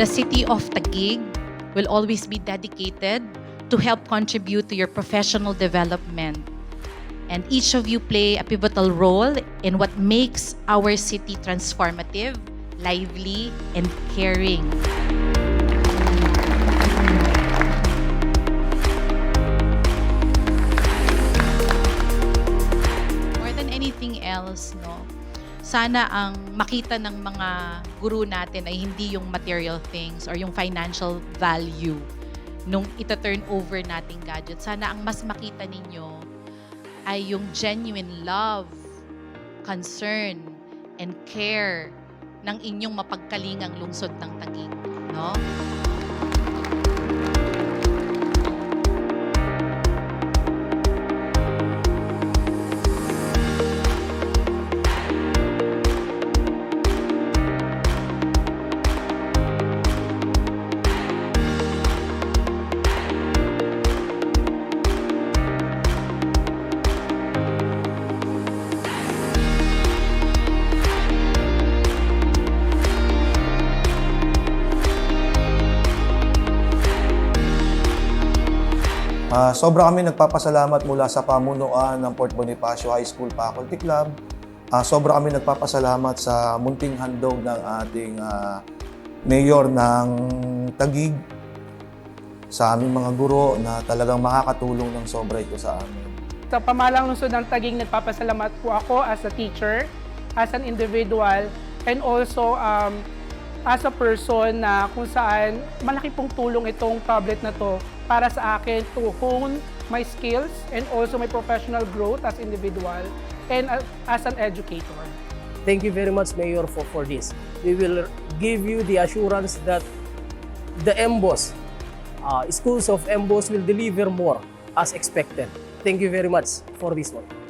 The city of Taguig will always be dedicated to help contribute to your professional development. And each of you play a pivotal role in what makes our city transformative, lively, and caring. More than anything else, no, sana ang makita ng mga guru natin ay hindi yung material things or yung financial value nung ita-turn over nating gadget. Sana ang mas makita ninyo ay yung genuine love, concern, and care ng inyong mapagkalingang lungsod ng Taguig. No? Ah, sobra kami nagpapasalamat mula sa pamunuan ng Port Bonifacio High School Faculty Club. Ah, sobra kami nagpapasalamat sa munting handog ng ating ah, mayor ng Tagig sa aming mga guro na talagang makakatulong ng sobra ito sa amin. Sa pamalang lungsod ng Tagig, nagpapasalamat po ako as a teacher, as an individual, and also um, as a person na kung saan malaki pong tulong itong tablet na to para sa akin to hone my skills and also my professional growth as individual and as, an educator. Thank you very much, Mayor, for, for this. We will give you the assurance that the MBOS, uh, schools of MBOS will deliver more as expected. Thank you very much for this one.